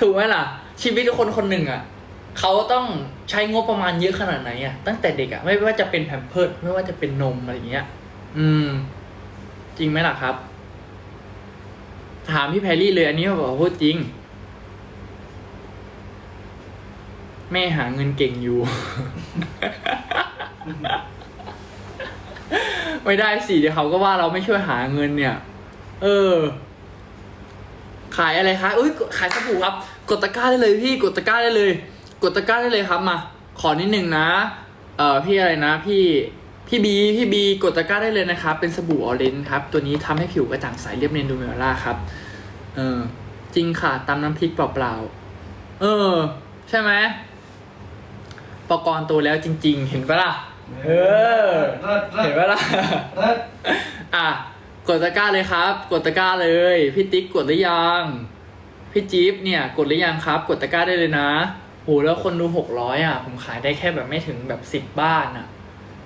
ถูกไหมล่ะ ชีวิตคนคนหนึ่งอะเขาต้องใช้งบประมาณเยอะขนาดไหนอะตั้งแต่เด็กอะไม่ว่าจะเป็นแผ่นเพิร์ดไม่ว่าจะเป็นนมอะไรอย่างเงี้ย อืม จริงไหมล่ะครับ ถามพี่แพรรี่เลย อันนี้บอกว่าพูดจริง แม่หาเงินเก่งอยู่ ไม่ได้สิเดี๋ยวเขาก็ว่าเราไม่ช่วยหาเงินเนี่ย เออ ขายอะไรคะอุ้ยขายสบู่ครับ กดตะกร้าได้เลยพี่กดตะกร้าได้เลย กดตะกร้าได้เลยครับมา ขอนิดนึงนะ เอ่อพี่อะไรนะ พี่พี่บีพี่บีกดตะกร้าได้เลยนะครับ เป็นสบู่ออเรนจ์ครับ ตัวนี้ทำให้ผิวกระจ่างใสเรียบเนียนดูเมล่าครับ เออ จริงค่ะตำน้ำพริกเปล่าๆ เออ ใช่ไหมปกรณ์โตแล้วจริง ๆ เห็นปะล่ะ เออเลิศเลิศเห็นปะล่ะเลิศอะ กดตะกร้าเลยครับ กดตะกร้าเลยพี่ติ๊กกดหรือยังพี่จี๊บเนี่ยกดหรือยังครับ กดตะกร้าได้เลยนะโหแล้วคนดูหกร้อยอะ ผมขายได้แค่แบบไม่ถึงแบบสิบบ้านอะ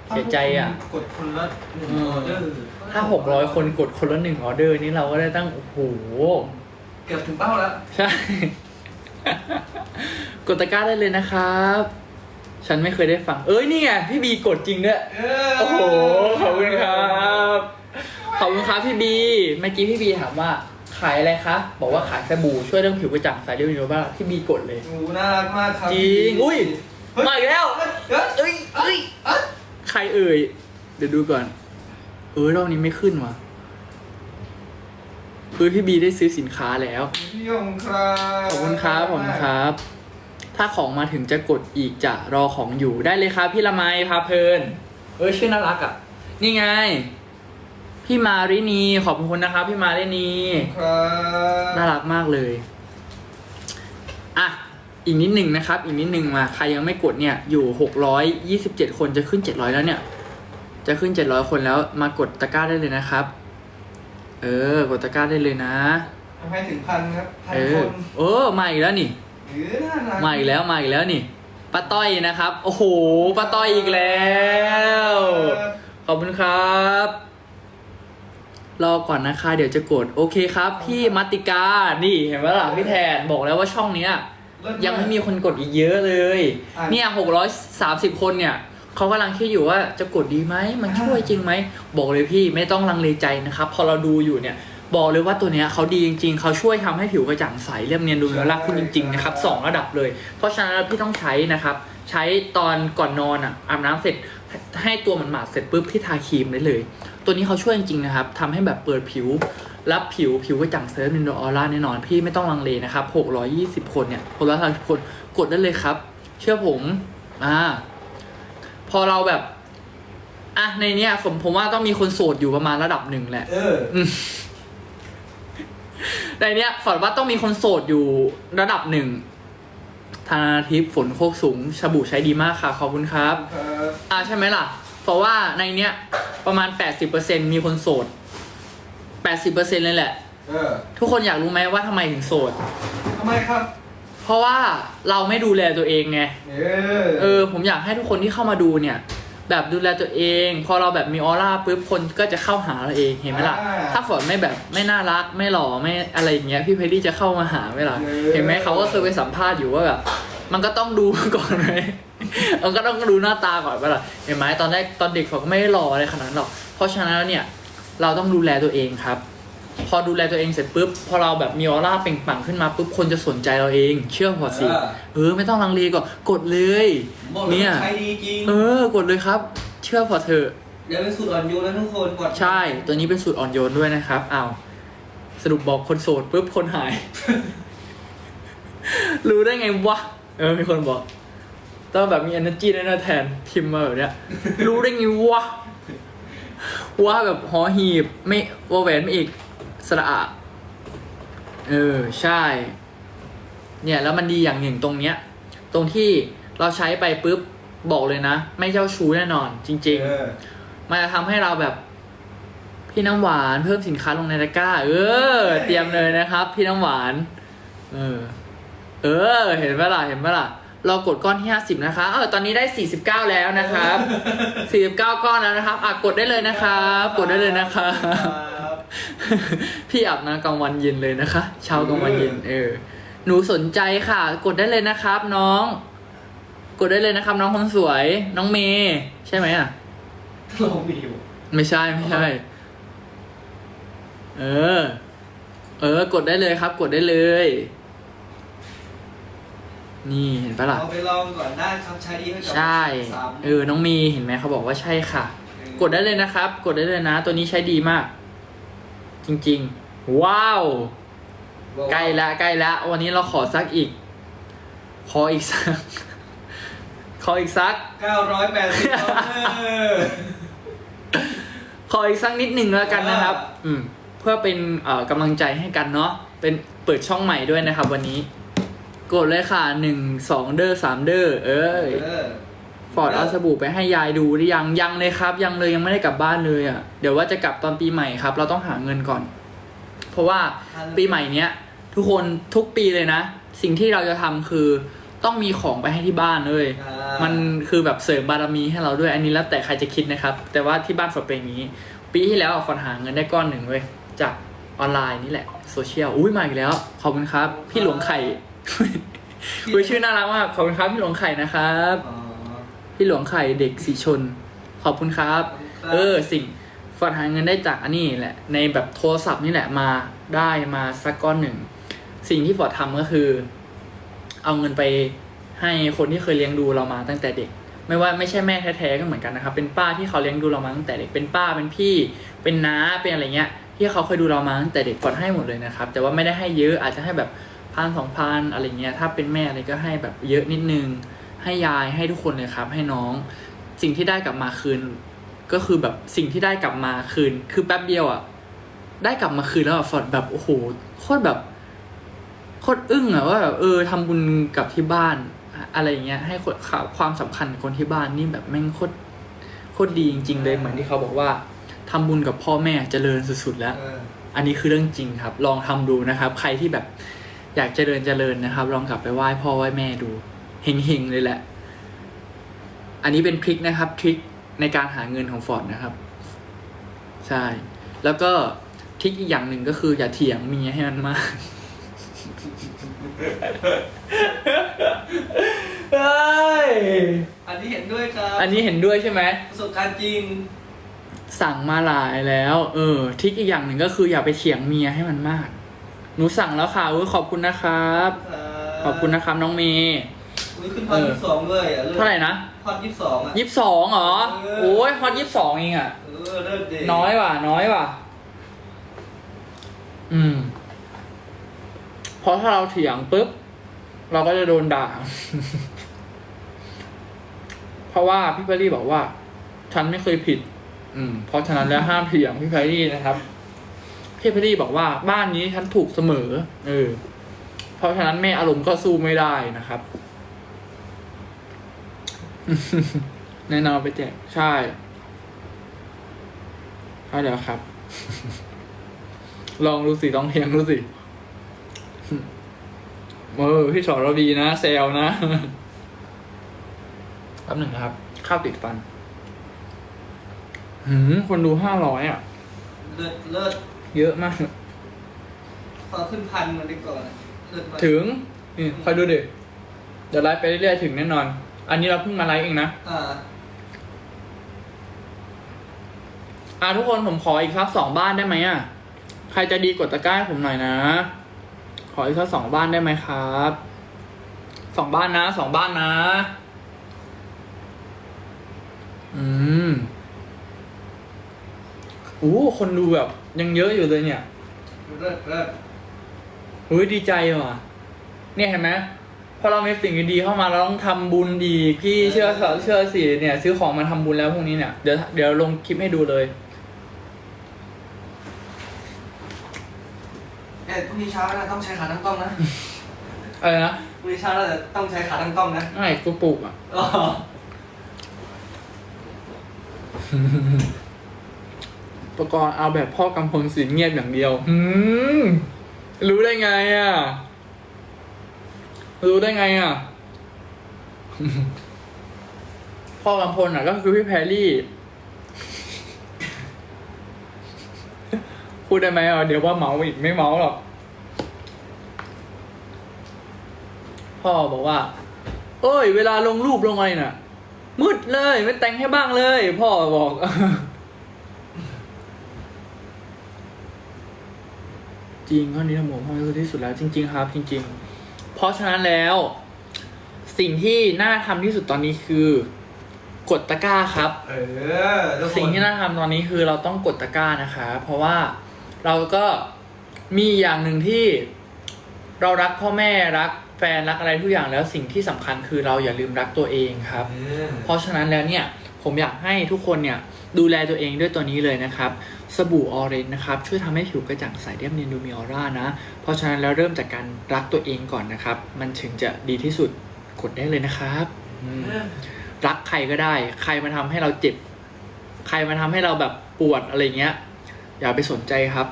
เสียใจอะ กดคนละหนึ่งเออออเดอร์ถ้าหกร้อยคนกดคนละหนึ่งออเดอร์นี่เราก็ได้ตั้งโอ้โหเกือบถึงเป้าแล้ว ใช่ กดตะกร้าได้เลยนะครับ ฉันไม่เคยได้ฟัง เอ้ยนี่ไงพี่บีกดจริงด้วยเออโอ้โหขอบคุณครับ ขอบคุณครับพี่บี เมื่อกี้พี่บีถามว่าขายอะไรคะ บอกว่าขายสบู่ช่วยเรื่องผิวกระจ่างใสเรียวเนียวบ้างพี่บีกดเลย หนูน่ารักมากครับจริง อุ้ย เฮ้ยมาอีกแล้ว เฮ้ยเอ้ยเอ้ยเอ้ยใครเอ่ย เดี๋ยวดูก่อน เออรอบนี้ไม่ขึ้นว่ะคือพี่บีได้ซื้อสินค้าแล้ว พี่ยงครับขอบคุณครับขอบคุณครับ ถ้าของมาถึงจะกดอีกจะรอของอยู่ได้เลยครับพี่ละไมพาเพลิน เออชื่อน่ารักอะ นี่ไง พี่มารินีขอบคุณนะครับ พี่มารินีครับน่ารักมากเลยอะอีกนิดหนึ่งนะครับ อีกนิดหนึ่งมาใครยังไม่กดเนี่ยอยู่หกร้อยยี่สิบเจ็ดคนจะขึ้นเจ็ดร้อยแล้วเนี่ย จะขึ้นเจ็ดร้อยคนแล้วมากดตะกร้าได้เลยนะครับ เออกดตะกร้าได้เลยนะทำให้ถึงพันครับพันเอคอนเออมาอีกแล้วนี่เออน่ารักมาอีกแล้วมาอีกแล้วนี่ป้าต้อยนะครับ โอ้โหป้าต้อยอีกแล้ว ขอบคุณครับ รอก่อนนะคะเดี๋ยวจะกดโอเคครับพี่มัตติกานี่เห็นไหมล่ะพี่แทนบอกแล้วว่าช่องเนี้ยเลิศากยังไม่มีคนกดอีกเยอะเลย อะ เนี่ยหกร้อยสามสิบคนเนี่ยเขากำลังคิดอยู่ว่าจะกดดีไหมมันช่วยจริงไหมบอกเลยพี่ไม่ต้องลังเลใจนะครับ พอเราดูอยู่เนี่ย บอกเลยว่าตัวเนี้ยเขาดีจริง ๆเขาช่วยทำให้ผิวกระจ่างใสเรียบเนียนดูแล้วรักคุณจริงๆนะครับสองระดับเลย เพราะฉะนั้นพี่ต้องใช้นะครับ ใช้ตอนก่อนนอนอะอาบน้ำเสร็จให้ตัวมันหมาดๆเสร็จปุ๊บที่ทาครีมได้เลย ตัวนี้เขาช่วยจริงๆนะครับทำให้แบบเปิดผิว รับผิวผิวกระจ่างใสมินโดออร่าแน่นอน พี่ไม่ต้องลังเลนะครับ 620 คนเนี่ย630คนกดได้เลยครับ เชื่อผม อ่า พอเราแบบอะในเนี้ยผมผมว่าต้องมีคนโสดอยู่ประมาณระดับหนึ่งแหละ เออ ในเนี้ยฝันว่าต้องมีคนโสดอยู่ระดับหนึ่งธนาทิพย์ฝนโคกสูงชบูใช้ดีมากค่ะ ขอบคุณครับครับอ่าใช่ไหมล่ะ เพราะว่าในเนี้ยประมาณ 80%มีคนโสด 80%เลยแหละ เออทุกคนอยากรู้ไหมว่าทำไมถึงโสด ทำไมครับ เพราะว่าเราไม่ดูแลตัวเองไง เออเออ ผมอยากให้ทุกคนที่เข้ามาดูเนี่ย แบบดูแลตัวเอง พอเราแบบมีออร่าปุ๊บคนก็จะเข้าหาเราเองเห็นไหมล่ะ ถ้าฝนไม่แบบไม่น่ารักไม่หล่อไม่อะไรอย่างเงี้ยพี่เพรรี่จะเข้ามาหาไหมล่ะเห็นไหมเขาก็เคยไปสัมภาษณ์อยู่ว่าแบบ มันก็ต้องดูก่อนเลย มันก็ต้องดูหน้าตาก่อนไหมล่ะเห็นไหมตอนแรกตอนเด็กเขาก็ไม่ได้หล่ออะไรขนาดนั้นหรอก เพราะฉะนั้นแล้วเนี่ยเราต้องดูแลตัวเองครับ พอดูแลตัวเองเสร็จปุ๊บพอเราแบบมีออร่าเปล่งปลั่งขึ้นมาปุ๊บคนจะสนใจเราเอง เชื่อพอสิ เออ เออไม่ต้องลังเลก่อนกดเลย บอกเลยเนี่ยว่าใช้ดีจริงเออกดเลยครับ เชื่อพอเถอะ เดี๋ยวเป็นสูตรอ่อนโยนนะทุกคนปลอดภัยใช่ ตัวนี้เป็นสูตรอ่อนโยนด้วยนะครับอ้าวสรุปบอกคนโสดปุ๊บคนหาย รู้ได้ไงวะ เออ มีคนบอก ต้องแบบมี energy ด้วยนะแทนพิมพ์มาแบบเนี้ย รู้ได้ไงวะว่าแบบหอหีบไม่วอแหวนไม่อีกสระอะเออ ใช่ เนี่ยแล้วมันดีอย่างหนึ่งตรงเนี้ย ตรงที่เราใช้ไปปุ๊บบอกเลยนะ ไม่เจ้าชู้แน่นอน จริงๆเออมันจะทำให้เราแบบ พี่น้ำหวานเพิ่มสินค้าลงในตะกร้า เออ เตรียมเลยนะครับ พี่น้ำหวาน เออ เออ เห็นไหมล่ะเห็นไหมล่ะเรากดก้อนที่ห้าสิบนะคะ เออตอนนี้ได้สี่สิบเก้าแล้วนะครับสี่สิบเก้าก้อนแล้วนะครับอะกดได้เลยนะครับ กดได้เลยนะครับครับ พี่อาบน้ำกลางวันเย็นเลยนะคะ เช้ากลางวันเย็น เออ หนูสนใจค่ะ กดได้เลยนะครับ น้อง กดได้เลยนะครับ น้องคนสวย น้องเมย์ใช่ไหมอะเรามีอยู่ไม่ใช่ไม่ใช่ เออ เออ กดได้เลยครับ กดได้เลย นี่เห็นปะล่ะ เอาไปลองก่อนได้ครับใช้ดีให้กับใช่ สามเออ น้องมีเห็นไหมเขาบอกว่าใช่ค่ะ กดได้เลยนะครับ กดได้เลยนะ ตัวนี้ใช้ดีมาก จริงๆ ว้าว ใกล้ละใกล้ละ วันนี้เราขอสักอีก ขออีกสัก ขออีกสัก เก้าร้อยแปดสิบดอลลาร์ขออีกสักนิดหนึ่งแล้วกันนะครับอ่าอืม เพื่อเป็นเอ่อกำลังใจให้กันเนาะ เป็นเปิดช่องใหม่ด้วยนะครับ วันนี้ กดเลยค่ะหนึ่งสองเดอร์สามเดอร์เอ้ยเออ ฟอร์ดเอาสบู่ไปให้ยายดูหรือยังยังเลยครับ ยังเลยยังไม่ได้กลับบ้านเลยอะ่ะเดี๋ยวว่าจะกลับตอนปีใหม่ครับ เราต้องหาเงินก่อน เพราะว่าปีใหม่เนี้ยทุกคนทุกปีเลยนะ สิ่งที่เราจะทำคือต้องมีของไปให้ที่บ้านเลยอ่ามันคือแบบเสริมบารมีให้เราด้วยอันนี้แล้วแต่ใครจะคิดนะครับ แต่ว่าที่บ้านฟอร์ดเป็นอย่างนี้ ปีที่แล้วอะฟอร์ดหาเงินได้ก้อนหนึ่งเว้ยจากออนไลน์นี่แหละโซเชียลอุ้ยมาอีกแล้วขอบคุณครับ พี่หลวงไข่ คุยชื่อน่ารักมากขอบคุณครับพี่หลวงไข่นะครับ อ๋อ พี่หลวงไข่เด็กสีชน ขอบคุณครับ ขอบคุณครับ เออสิ่งฟอร์ดหาเงินได้จากอันนี้แหละ ในแบบโทรศัพท์นี่แหละมาได้มาสักก้อนหนึ่ง สิ่งที่ฟอร์ดทำก็คือ เอาเงินไปให้คนที่เคยเลี้ยงดูเรามาตั้งแต่เด็ก ไม่ว่าไม่ใช่แม่แท้ๆก็เหมือนกันนะครับ เป็นป้าที่เขาเลี้ยงดูเรามาตั้งแต่เด็กเป็นป้าเป็นพี่ เป็นน้าเป็นอะไรเงี้ย ที่เขาเคยดูเรามาตั้งแต่เด็กฟอร์ดให้หมดเลยนะครับ แต่ว่าไม่ได้ให้เยอะอาจจะให้แบบ พันสองพันอะไรเงี้ยถ้าเป็นแม่อะไรก็ให้แบบเยอะนิดนึง ให้ยายให้ทุกคนเลยครับ ให้น้อง สิ่งที่ได้กลับมาคืน ก็คือแบบสิ่งที่ได้กลับมาคืน คือแป๊บเดียวอะได้กลับมาคืนแล้วอะฟอร์ดแบบโอ้โหโคตรแบบโคตรอึ้งอะว่าแบบเออทำบุญกับที่บ้าน อะไรอย่างเงี้ยให้คนความสำคัญกับคนที่บ้านนี่แบบแม่งโคตรโคตรดีจริง ๆ เลยเหมือนที่เขาบอกว่าทำบุญกับพ่อแม่เจริญสุดๆแล้วเอออันนี้คือเรื่องจริงครับ ลองทำดูนะครับ ใครที่แบบ อยากเจริญเจริญนะครับ ลองกลับไปไหว้พ่อไหว้แม่ดูเฮงๆเลยแหละ อันนี้เป็นทริคนะครับทริคในการหาเงินของฟอร์ดนะครับ ใช่ แล้วก็ทริคอีกอย่างหนึ่งก็คืออย่าเถียงเมียให้มันมากเฮ้ยอันนี้เห็นด้วยครับอันนี้เห็นด้วยใช่ไหมประสบการณ์จริง สั่งมาหลายแล้ว เออทริคอีกอย่างหนึ่งก็คืออย่าไปเถียงเมียให้มันมาก หนูสั่งแล้วค่ะอุ้ยขอบคุณนะครับ ขอบคุณนะครับน้องเมย์อุ้ยขึ้นพันยี่สิบสองเลยอะลิศเท่าไหร่นะฮอตยี่สิบสองอะ ยี่สิบสองเหรอเออ โอ้ยฮอตยี่สิบสองเองอะเออเลิศดีน้อยว่ะ น้อยว่ะ อืม เพราะถ้าเราเถียงปุ๊บ เราก็จะโดนด่า เพราะว่าพี่แพรรี่บอกว่า ฉันไม่เคยผิด อืม เพราะฉะนั้นแล้วห้ามเถียงพี่แพรรี่นะครับ พี่แพรรี่บอกว่าบ้านนี้ฉันถูกเสมอ เออ เพราะฉะนั้นแม่อารมณ์ก็สู้ไม่ได้นะครับ แน่นอนไปแจกใช่ใช่แล้วครับ ลองดูสิลองเทียงดูสิเออพี่สอนเราดีนะเซลนะแป๊บหนึ่งครับ ข้าวติดฟัน หืมคนดูห้าร้อยอะ เลิศเลิศ เยอะมากพอขึ้นพันมันดีก่อนอะเลิศมากถึงนี่คอยดูดิเดี๋ยวไลฟ์ไปเรื่อยๆถึงแน่นอน อันนี้เราเพิ่งมาไลฟ์เองนะ อ่าอะทุกคนผมขออีกสักสองบ้านได้ไหมอะ ใครจะดีกดตะกร้าให้ผมหน่อยนะ ขออีกสักสองบ้านได้ไหมครับสองบ้านนะสองบ้านนะ อืม อู้คนดูแบบ ยังเยอะอยู่เลยเนี่ยเลิศเลิศเฮ้ยดีใจว่ะ เนี่ยเห็นไหมพอเรามีสิ่งดีๆเข้ามาเราต้องทำบุญดีกพี่เชื่อเชื่อสิเนี่ย ซื้อของมาทำบุญแล้วพวกนี้เนี่ยเดี๋ยวเดี๋ยวลงคลิปให้ดูเลยเอ๊ะพรุ่งนี้เช้านะต้องใช้ขาตั้งกล้องนะอะไรนะพรุ่งนี้เช้าเราจะต้องใช้ขาตั้งกล้องนะไม่กูปลูกอะ อ๋อ ประกอบเอาแบบพ่อกำพลสินเงียบอย่างเดียวอืมรู้ได้ไงอะ รู้ได้ไงอะ พ่อกำพลอะ ก็คือพี่แพรรี่พพูดได้ไหมอะ เดี๋ยวว่าเมาอีกไม่เมาหรอก พ่อบอกว่า เอ้ย เวลาลงรูปลงอะไรน่ะ มืดเลย ไม่แต่งให้บ้างเลย พ่อบอก จริงข้อนี้ทำผมพ่อคือที่สุดแล้วจริง ๆ ครับ จริง ๆ เพราะฉะนั้นแล้ว สิ่งที่น่าทำที่สุดตอนนี้คือกดตะกร้าครับ เออทุกคนสิ่งที่น่าทำตอนนี้คือเราต้องกดตะกร้านะคะ เพราะว่าเราก็มีอย่างหนึ่งที่เรารักพ่อแม่รักแฟนรักอะไรทุกอย่างแล้วสิ่งที่สำคัญคือเราอย่าลืมรักตัวเองครับเออเพราะฉะนั้นแล้วเนี่ย ผมอยากให้ทุกคนเนี่ย ดูแลตัวเองด้วยตัวนี้เลยนะครับ สบู่ออเรนนะครับ ช่วยทำให้ผิวกระจ่างใสเรียบเนียนดูมีออร่านะ เพราะฉะนั้นแล้วเริ่มจากการรักตัวเองก่อนนะครับ มันถึงจะดีที่สุดกดได้เลยนะครับอืมรักใครก็ได้ ใครมาทำให้เราเจ็บ ใครมาทำให้เราแบบปวดอะไรเงี้ย อย่าไปสนใจครับ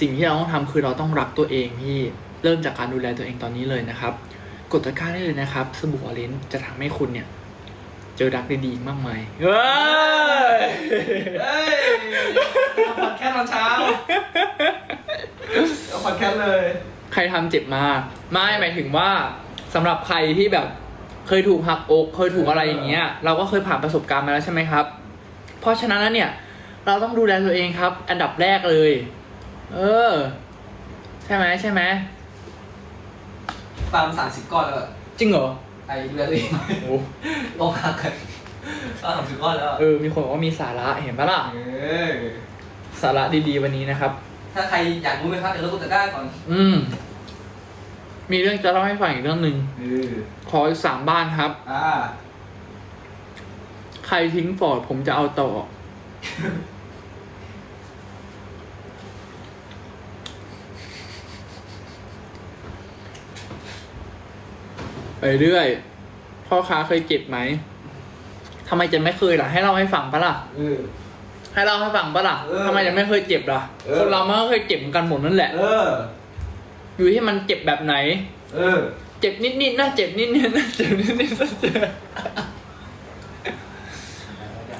สิ่งที่เราต้องทำคือเราต้องรักตัวเองพี่เริ่มจากการดูแลตัวเองตอนนี้เลยนะครับ กดตะกร้าได้เลยนะครับ สบู่ออเรนจ์จะทำให้คุณเนี่ย เจอรักดีๆมากมายเฮ้ยเฮ้ยเอาพอดแคสต์ตอนเช้าเอาพอดแคสต์เลย ใครทำเจ็บมาไม่หมายถึงว่าสำหรับใครที่แบบเคยถูกหักอก เคยถูกอะไรอย่างเงี้ย เราก็เคยผ่านประสบการณ์มาแล้วใช่ไหมครับ เพราะฉะนั้นแล้วเนี่ย เราต้องดูแลตัวเองครับ อันดับแรกเลย เออ ใช่ไหมใช่ไหมตามสามสิบก้อนแล้วอะจริงเหรอไอ้ ดูแลตัวเองโอ้ลงหักกันตามสามสิบก้อนแล้วอะเออ มีคนบอกว่ามีสาระเห็นปะล่ะ เออสาระดีๆวันนี้นะครับ ถ้าใครอยากรู้ไหมครับเดี๋ยวเรากดตะกร้าก่อนอืม มีเรื่องจะเล่าให้ฟังอีกเรื่องหนึ่งเออขออีกสามบ้านครับ อ่า ใครทิ้งฟอร์ดผมจะเอาต่อ ไปเรื่อย พ่อค้าเคยเจ็บไหมทำไมจะไม่เคยล่ะ ให้เล่าให้ฟังปะล่ะ เออ ให้เล่าให้ฟังปะล่ะเออทำไมจะไม่เคยเจ็บล่ะ เออ คนเรามันก็เคยเจ็บกันหมดนั่นแหละ เออ อยู่ที่มันเจ็บแบบไหน เออ เจ็บนิดๆนะเจ็บนิดๆนะเจ็บนิดๆนะเจ็บ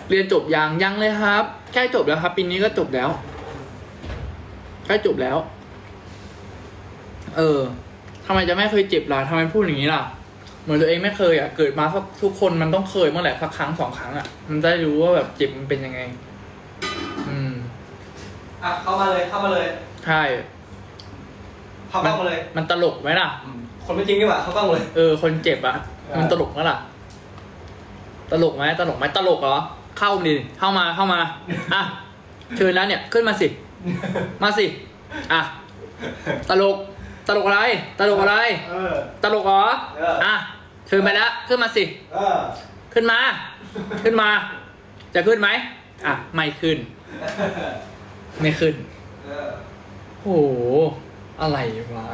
เรียนจบยังยังเลยครับใกล้จบแล้วครับปีนี้ก็จบแล้วใกล้จบแล้ว เออทำไมจะไม่เคยเจ็บล่ะทำไมพูดอย่างนี้ล่ะ เหมือนตัวเองไม่เคยอะเกิดมาทุกทุกคนมันต้องเคยเมื่อไหร่สักครั้งสองครั้งอะ มันจะได้รู้ว่าแบบเจ็บมันเป็นยังไง อืมอะเข้ามาเลยเข้ามาเลยใช่เข้ากล้องมาเลย มันตลกไหมล่ะอืมคนไม่จริงดีกว่าเข้ากล้องเลยเออ คนเจ็บอะเออมันตลกไหมล่ะ ตลกไหมตลกไหมตลกเหรอเข้ามาดิเข้ามาเข้ามาอะเชิญแล้วเนี่ยขึ้นมาสิ มาสิ อะ ตลก ตลกอะไร ตลกอะไร เออ ตลกเหรอเอออ่ อะเชิญไปแล้วขึ้นมาสิ เออ ขึ้นมา ขึ้นมา จะขึ้นไหมอะ ไม่ขึ้น ไม่ขึ้น เออ โห อะไรวะ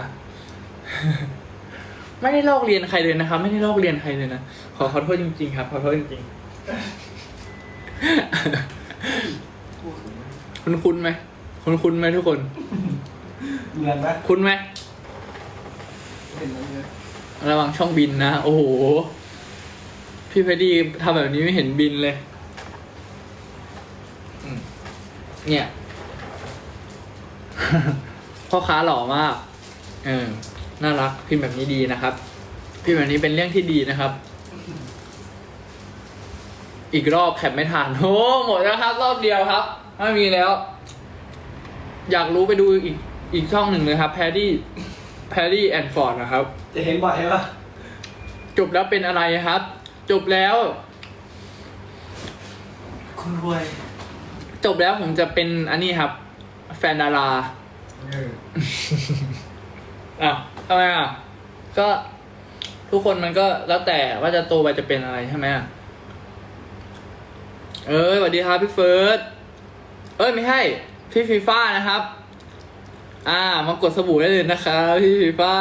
ไม่ได้ลอกเรียนใครเลยนะครับ ไม่ได้ลอกเรียนใครเลยนะ ขอขอโทษจริง ๆ ครับ ขอโทษจริงๆ คุณคุณไหมคุณคุณไหมทุกคนเงินไหมคุณไหม เห็นแล้วเนี่ยระวังช่องบินนะ โอ้โห พี่เพดดี้ทำแบบนี้ไม่เห็นบินเลย อืมเนี่ย พ่อค้าหล่อมาก เออ น่ารัก พิมพ์แบบนี้ดีนะครับ พิมพ์แบบนี้เป็นเรื่องที่ดีนะครับ อีกรอบแคปไม่ทันโอ้หมดแล้วครับ รอบเดียวครับ ไม่มีแล้ว อยากรู้ไปดูอีกอีกช่องหนึ่งเลยครับ แพดดี้ แพดดี้แอนด์ฟอร์ดนะครับ จะเห็นบ่อยใช่ปะจบแล้วเป็นอะไรครับ จบแล้วคุณรวย จบแล้วผมจะเป็นอันนี้ครับ แฟนดาราเอออะทำไมอะ ก็ทุกคนมันก็แล้วแต่ว่าจะโตไปจะเป็นอะไรใช่ไหมอะเอ้ยสวัสดีครับพี่เฟิร์ส เอ้ยไม่ใช่ พี่ฟีฟ้านะครับ อ่ามากดสบู่ได้เลยนะครับพี่ฟีฟ้า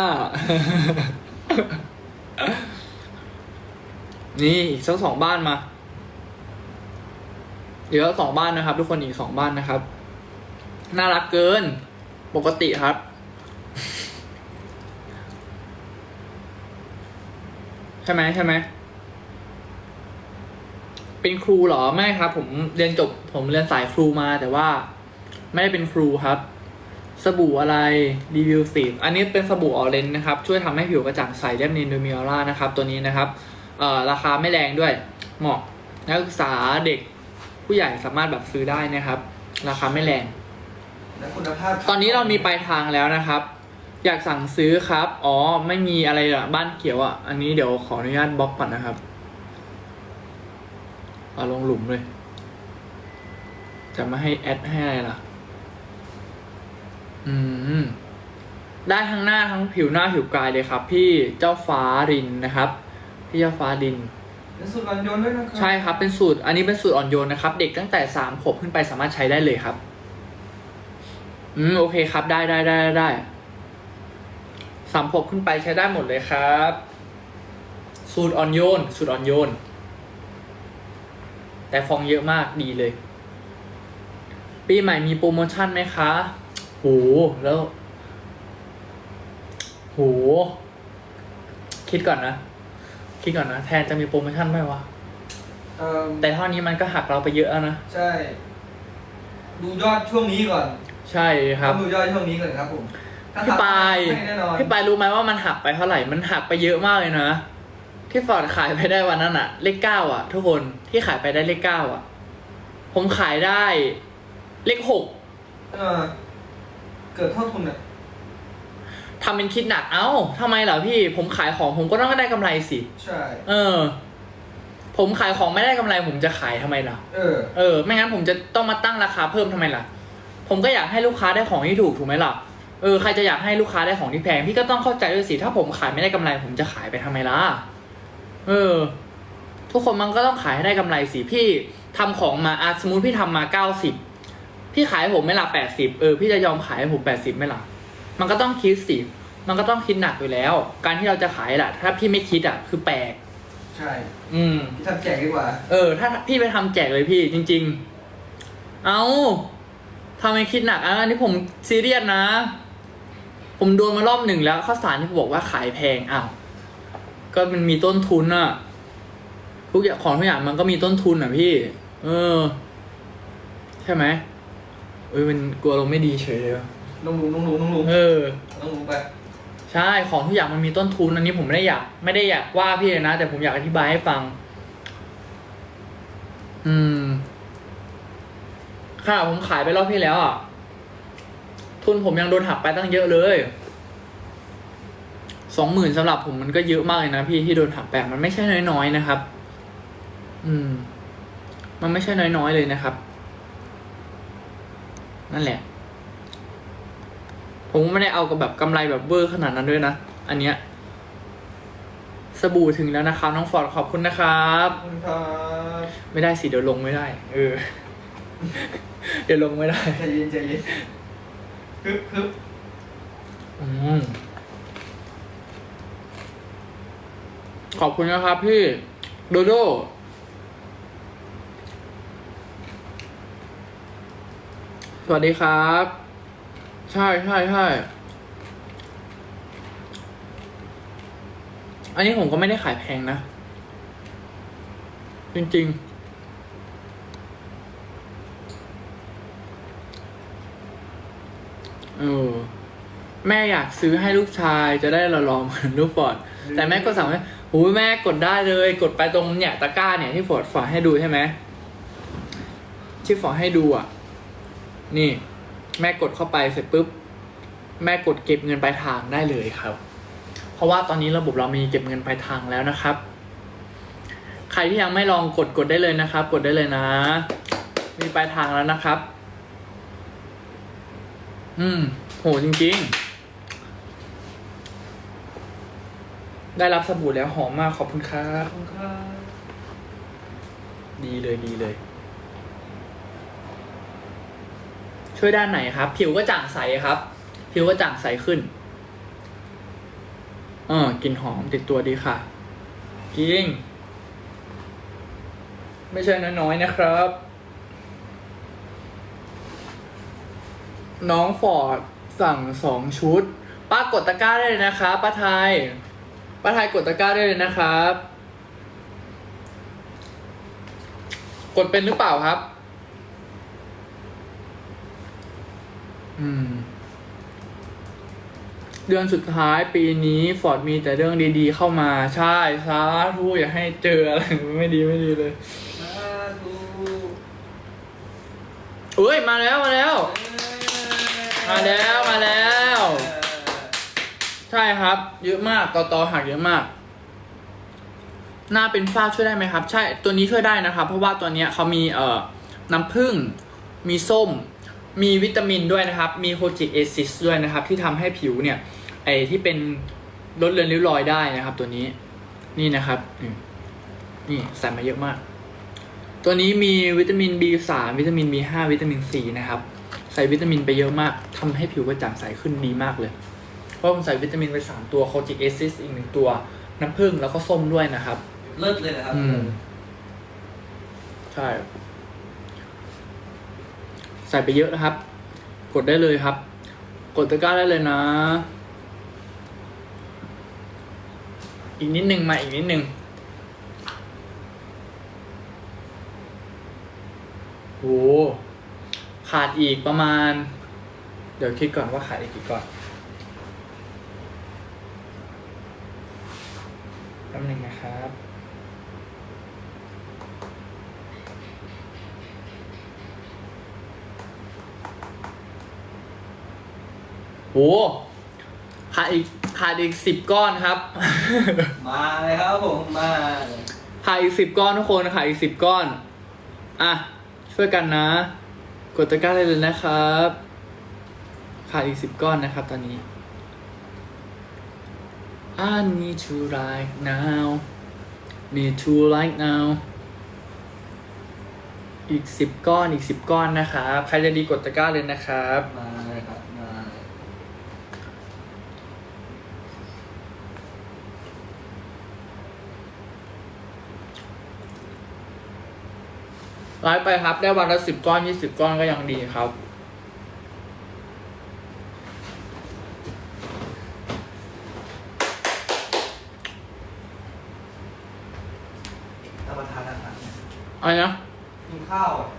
นี่อีกสักสองบ้านมา เดี๋ยวสองบ้านนะครับ ทุกคนอีกสองบ้านนะครับ น่ารักเกิน ปกติครับ ใช่ไหมใช่ไหมเป็นครูเหรอไม่ครับ ผมเรียนจบ ผมเรียนสายครูมาแต่ว่า ไม่ได้เป็นครูครับ สบู่อะไรรีวิวสิอันนี้เป็นสบู่ออเรนจ์นะครับช่วยทำให้ผิวกระจ่างใสเรียบเนียนดูมีออร่านะครับตัวนี้นะครับเอ่อราคาไม่แรงด้วยเหมาะนักศึกษาเด็กผู้ใหญ่สามารถแบบซื้อได้นะครับ ราคาไม่แรงและคุณภาพตอนนี้เรามีปลายทางแล้วนะครับ อยากสั่งซื้อครับ อ๋อ ไม่มีอะไรอะบ้านเขียวอะ อันนี้เดี๋ยวขออนุญาตบล็อกก่อนนะครับเอาลงหลุมเลย จะไม่ให้แอดให้อะไรล่ะ อืม ได้ทั้งหน้าทั้งผิวหน้าผิวกายเลยครับ พี่เจ้าฟ้ารินนะครับ พี่เจ้าฟ้ารินและสูตรอ่อนโยนด้วยนะครับใช่ครับเป็นสูตร อันนี้เป็นสูตรอ่อนโยนนะครับ เด็กตั้งแต่สามขวบขึ้นไปสามารถใช้ได้เลยครับ อืมโอเคครับ ได้ได้ได้ได้ได้สามขวบขึ้นไปใช้ได้หมดเลยครับ สูตรอ่อนโยน สูตรอ่อนโยน แต่ฟองเยอะมากดีเลย ปีใหม่มีโปรโมชั่นไหมคะ โหแล้วโหคิดก่อนนะ คิดก่อนนะ แทนจะมีโปรโมชั่นไหมวะ เอ่อแต่เท่านี้มันก็หักเราไปเยอะแล้วนะ ใช่ ดูยอดช่วงนี้ก่อนใช่ครับ ต้องดูยอดช่วงนี้ก่อนครับผมถ้พี่ทำปายให้แน่นอนพี่ปายรู้ไหมว่ามันหักไปเท่าไหร่ มันหักไปเยอะมากเลยนะ ที่ฟอร์ดขายไปได้วันนั้นอะเลขเก้าอะทุกคน ที่ขายไปได้เลขเก้าอะผมขายได้ เลขหก เออ เกิดเท่าทุนอะทำเป็นคิดหนักเอ้าทำไมเหรอพี่ ผมขายของผมก็ต้องได้กำไรสิ ใช่ เออ ผมขายของไม่ได้กำไร ผมจะขายทำไมล่ะ เออ เออ ไม่งั้นผมจะต้องมาตั้งราคาเพิ่มทำไมล่ะ ผมก็อยากให้ลูกค้าได้ของที่ถูกถูกไหมล่ะ เออ ใครจะอยากให้ลูกค้าได้ของที่แพง พี่ก็ต้องเข้าใจด้วยสิ ถ้าผมขายไม่ได้กำไร ผมจะขายไปทำไมล่ะ เออ ทุกคนมันก็ต้องขายให้ได้กำไรสิ พี่ทำของมาอะสมมติพี่ทำมาเก้าสิบ พี่ขายให้ผมไม่ละแปดสิบเออพี่จะยอมขายให้ผมแปดสิบไหมล่ะมันก็ต้องคิดสิมันก็ต้องคิดหนักอยู่แล้ว การที่เราจะขายล่ะ ถ้าพี่ไม่คิดอะคือแปลกใช่อืม พี่ทำแจกดีกว่า เออ ถ้าพี่ไปทำแจกเลยพี่จริง ๆ เอาทำไมคิดหนักอะอันนี้ผมซีเรียสนะ ผมโดนมารอบหนึ่งแล้วข้าวสารที่บอกว่าขายแพงอ้าวก็มันมีต้นทุนอะทุกอย่างของทุกอย่างมันก็มีต้นทุนอะพี่ เออ ใช่ไหม เอ้ยมันกลัวเราไม่ดีเฉยเลยว่ะลงหลุมลงหลุมลงหลุมเออลงหลุมไป ใช่ ของทุกอย่างมันมีต้นทุน อันนี้ผมไม่ได้อยาก ไม่ได้อยากว่าพี่เลยนะ แต่ผมอยากอธิบายให้ฟัง อืมค่ะผมขายไปรอบที่แล้วอะ ทุนผมยังโดนหักไปตั้งเยอะเลย สองหมื่นสำหรับผมมันก็เยอะมากเลยนะพี่ที่โดนหักไปมันไม่ใช่น้อยๆนะครับ อืม มันไม่ใช่น้อยๆเลยนะครับ นั่นแหละ ผมไม่ได้เอากับแบบกำไรแบบเวอร์ขนาดนั้นด้วยนะ อันเนี้ย สบู่ถึงแล้วนะครับน้องฟอร์ดขอบคุณนะครับขอบคุณครับ ไม่ได้สิเดี๋ยวลงไม่ได้ เออ เดี๋ยวลงไม่ได้ใจเย็นใจเย็นฮึบฮึบอืมขอบคุณนะครับพี่ โดโด สวัสดีครับ ใช่ใช่ใช่อันนี้ผมก็ไม่ได้ขายแพงนะ จริงๆเออแม่อยากซื้อให้ลูกชายจะได้หล่อๆเหมือนลูกฟอร์ดแต่แม่ก็สั่งว่าหูยแม่กดได้เลย กดไปตรงเนี่ยตะกร้าเนี่ยที่ฟอร์ดฝอร์ดให้ดูใช่ไหมที่ฟอร์ดให้ดูอะ นี่ แม่กดเข้าไปเสร็จปุ๊บ แม่กดเก็บเงินปลายทางได้เลยครับ เพราะว่าตอนนี้ระบบเรามีเก็บเงินปลายทางแล้วนะครับ ใครที่ยังไม่ลองกดกดได้เลยนะครับ กดได้เลยนะ มีปลายทางแล้วนะครับ อืม โหจริง ๆ ได้รับสบู่แล้วหอมมากขอบคุณครัขบอบคุณครับดีเลยดีเลย ช่วยด้านไหนครับ ผิวก็จางใสครับ ผิวก็จางใสขึ้นเออกลิ่นหอมติดตัวดีค่ะจริงไม่ใช่น้อยๆนะครับ น้องฟอร์ดสั่งสองชุด ป้ากดตะกร้าได้เลยนะครับป้าไทย ป้าไทยกดตะกร้าได้เลยนะครับ กดเป็นหรือเปล่าครับ อืม เดือนสุดท้ายปีนี้ฟอร์ดมีแต่เรื่องดีๆ เข้ามาใช่สาธุอย่าให้เจออะไรไม่ดีไม่ดีเลยสาธุเอ้ยมาแล้วมาแล้ว มาแล้วมาแล้ว ใช่ครับ เยอะมากต่อต่อหักเยอะมาก หน้าเป็นฝ้าช่วยได้ไหมครับ ใช่ตัวนี้ช่วยได้นะครับ เพราะว่าตัวเนี้ยเขามีเอ่อน้ำผึ้งมีส้ม มีวิตามินด้วยนะครับ มีโคจิกเอซิสด้วยนะครับ ที่ทำให้ผิวเนี่ย ไอที่เป็นลดเลือนริ้วรอยได้นะครับ ตัวนี้ นี่นะครับอืมนี่ใส่มาเยอะมาก ตัวนี้มีวิตามิน B3 วิตามิน B5 วิตามิน C นะครับ ใส่วิตามินไปเยอะมากทำให้ผิวกระจ่างใสขึ้นดีมากเลย เพราะผมใส่วิตามินไปสามตัวโคจิกเอซิสอีกหนึ่งตัว น้ำผึ้งแล้วก็ส้มด้วยนะครับ เลิศเลยนะครับ อืม ใช่ ใส่ไปเยอะนะครับ กดได้เลยครับ กดตะกร้าได้เลยนะ อีกนิดนึงมาอีกนิดนึงโหขาดอีกประมาณ เดี๋ยวคิดก่อนว่าขาดอีกกี่ก่อนแป๊บนึงนะครับ โหขาดอีกขาดอีกสิบก้อนครับ มาเลยครับผมมาขาดอีกสิบก้อนทุกคนขาดอีกสิบก้อน อะ ช่วยกันนะ กดตะกร้าได้เลยนะครับ ขาดอีกสิบก้อนนะครับ ตอนนี้ I need to like now need to like now อีกสิบก้อนอีกสิบก้อนนะครับ ใครจะดีกดตะกร้าเลยนะครับมาเลยครับมา ไลฟ์ไปครับ ได้วันละสิบก้อนยี่สิบก้อนก็ยังดีครับ